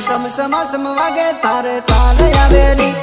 સમ સમ સમ વાગે તારે તાલ આવેલી.